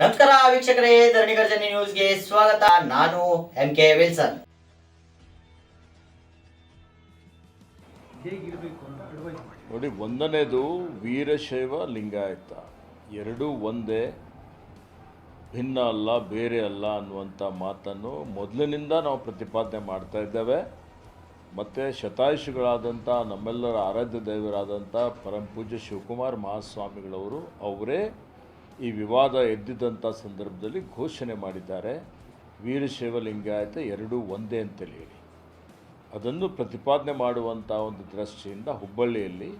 ನಮಸ್ಕಾರ ವೀಕ್ಷಕರೇ ಧರಣಿ ಗರ್ಜನೆ ನ್ಯೂಸ್ಗೆ ಸ್ವಾಗತ. ನಾನು ಎಂ ಕೆ ವಿಲ್ಸನ್. ನೋಡಿ, ಒಂದನೇದು ವೀರಶೈವ ಲಿಂಗಾಯತ. ಎರಡೂ ಒಂದೇ, ಭಿನ್ನ ಅಲ್ಲ, ಬೇರೆ ಅಲ್ಲ ಅನ್ನುವಂಥ ಮಾತನ್ನು ಮೊದಲಿನಿಂದ ನಾವು ಪ್ರತಿಪಾದನೆ ಮಾಡ್ತಾ ಇದ್ದೇವೆ. ಮತ್ತು ಶತಾಯುಷಿಗಳಾದಂಥ, ನಮ್ಮೆಲ್ಲರ ಆರಾಧ್ಯ ದೈವರಾದಂಥ ಪರಮ ಪೂಜ್ಯ ಶಿವಕುಮಾರ್ ಮಹಾಸ್ವಾಮಿಗಳವರು ಅವರೇ ಈ ವಿವಾದ ಎದ್ದಿದ್ದಂಥ ಸಂದರ್ಭದಲ್ಲಿ ಘೋಷಣೆ ಮಾಡಿದ್ದಾರೆ. ವೀರಶೈವ ಲಿಂಗಾಯತ ಎರಡೂ ಒಂದೇ ಅಂತೇಳಿ ಹೇಳಿ. ಅದನ್ನು ಪ್ರತಿಪಾದನೆ ಮಾಡುವಂಥ ಒಂದು ದೃಷ್ಟಿಯಿಂದ ಹುಬ್ಬಳ್ಳಿಯಲ್ಲಿ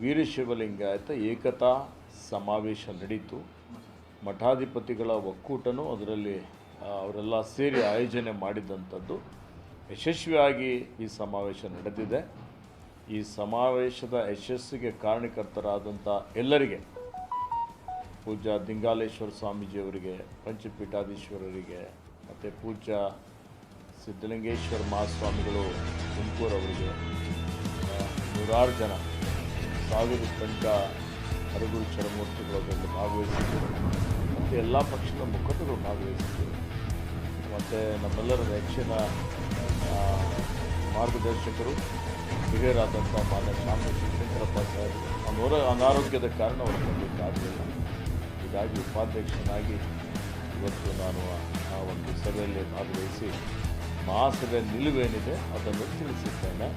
ವೀರಶಿವಲಿಂಗಾಯತ ಏಕತಾ ಸಮಾವೇಶ ನಡೀತು. ಮಠಾಧಿಪತಿಗಳ ಒಕ್ಕೂಟನೂ ಅದರಲ್ಲಿ ಅವರೆಲ್ಲ ಸೇರಿ ಆಯೋಜನೆ ಮಾಡಿದಂಥದ್ದು ಯಶಸ್ವಿಯಾಗಿ ಈ ಸಮಾವೇಶ ನಡೆದಿದೆ. ಈ ಸಮಾವೇಶದ ಯಶಸ್ಸಿಗೆ ಕಾರಣಕರ್ತರಾದಂಥ ಎಲ್ಲರಿಗೆ ಪೂಜ್ಯ ದಿಂಗಾಲೇಶ್ವರ ಸ್ವಾಮೀಜಿಯವರಿಗೆ, ಪಂಚಪೀಠಾಧೀಶ್ವರರಿಗೆ ಮತ್ತು ಪೂಜ್ಯ ಸಿದ್ಧಲಿಂಗೇಶ್ವರ ಮಹಾಸ್ವಾಮಿಗಳು ತುಮಕೂರವರಿಗೆ ನೂರಾರು ಜನ ಸಾವಿರ ತನಕ ಹರಗುರು ಚರಮೂರ್ತಿಗಳು ಅದರಲ್ಲಿ ಭಾಗವಹಿಸಿದ್ದರು. ಮತ್ತು ಎಲ್ಲ ಪಕ್ಷದ ಮುಖಂಡರು ಭಾಗವಹಿಸಿದ್ದರು. ಮತ್ತು ನಮ್ಮೆಲ್ಲರ ನೆಚ್ಚಿನ ಮಾರ್ಗದರ್ಶಕರು ಹಿರಿಯರಾದಂಥ ಮಾನ್ಯ ಶಾಮ ಶಿವಶಂಕರಪ್ಪ ಸಾಹೇಬ್ ಅವರ ಅನಾರೋಗ್ಯದ ಕಾರಣ ಅವರು ಬರಲಿಕ್ಕಾಗಲಿಲ್ಲ ಹೀಗಾಗಿ ಉಪಾಧ್ಯಕ್ಷನಾಗಿ ಇವತ್ತು ನಾನು ಆ- ಒಂದು ಸಭೆಯಲ್ಲಿ ಭಾಗವಹಿಸಿ ಮಾಸದ ನಿಲುವೇನಿದೆ ಅದನ್ನು ತಿಳಿಸಿದ್ದೇನೆ